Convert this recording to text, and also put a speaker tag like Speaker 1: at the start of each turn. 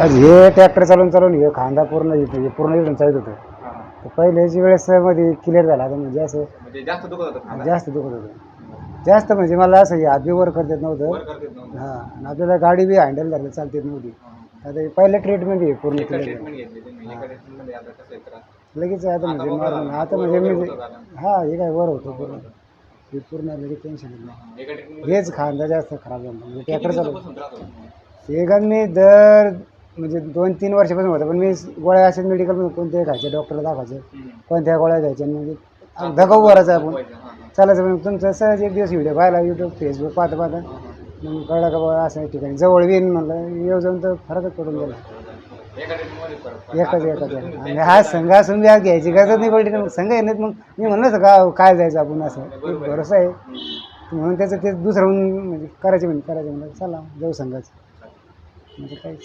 Speaker 1: आज हे ट्रॅक्टर चालवून चालवून हे खांदा पूर्ण हे पूर्ण इथून चालत होतं. तर पहिल्याची वेळेस मध्ये क्लिअर झाला आता म्हणजे असं
Speaker 2: म्हणजे जास्त दुखत होतं खांदा?
Speaker 1: जास्त दुखत होतं. जास्त म्हणजे मला असं हे बी वर करता येत
Speaker 2: वर
Speaker 1: नव्हतं
Speaker 2: करता येत नव्हतं.
Speaker 1: हां आणि आपल्याला गाडी बी हँडल झाली चालता येत नव्हती. आता हे ट्रीटमेंट आहे पूर्ण
Speaker 2: एका
Speaker 1: क्लिअर
Speaker 2: ट्रीटमेंट घेतली तुम्ही. एका ट्रीटमेंटमध्ये आता कसं आहे त्रास?
Speaker 1: लगेच आता म्हणजे
Speaker 2: मोकळं
Speaker 1: नॉर्मल
Speaker 2: झालं.
Speaker 1: आता म्हणजे
Speaker 2: वगैरे
Speaker 1: मी
Speaker 2: झालं.
Speaker 1: हा हे काय वर होतं पूर्ण. हे पूर्ण लगेच टेन्शन नाही
Speaker 2: एका ट्रीटमेंट
Speaker 1: हेच खांदा जास्त खराब झाला. म्हणजे ट्रॅक्टर चालू
Speaker 2: त्रास होतो?
Speaker 1: हे गण मी दर म्हणजे दोन तीन वर्षापासून होतं पण मी गोळ्या असेल मेडिकल कोणत्याही खायचे डॉक्टरला दाखवायचे कोणत्या गोळ्या घ्यायच्या म्हणजे धगाऊ भरायचा आपण. चालायचं पण तुमचं सहज एक दिवस व्हिडिओ पाहिला यूट्यूब फेसबुक पाहता पाहता मग कळलं का बाबा असं ठिकाणी. जवळ येईन म्हणलं येऊ जाऊन तर फरकच पडून गेला एकच एकच आणि हा संघ असून बी आज घ्यायची गरज नाही पडली मग संघ आहे नाहीत मग मी म्हणलं का काय जायचं आपण असं? एक भरोसा आहे. म्हणून त्याचं ते दुसरं होऊन म्हणजे करायचे म्हणजे करायचे म्हणलं चला जाऊ संघाचं. म्हणजे काहीच.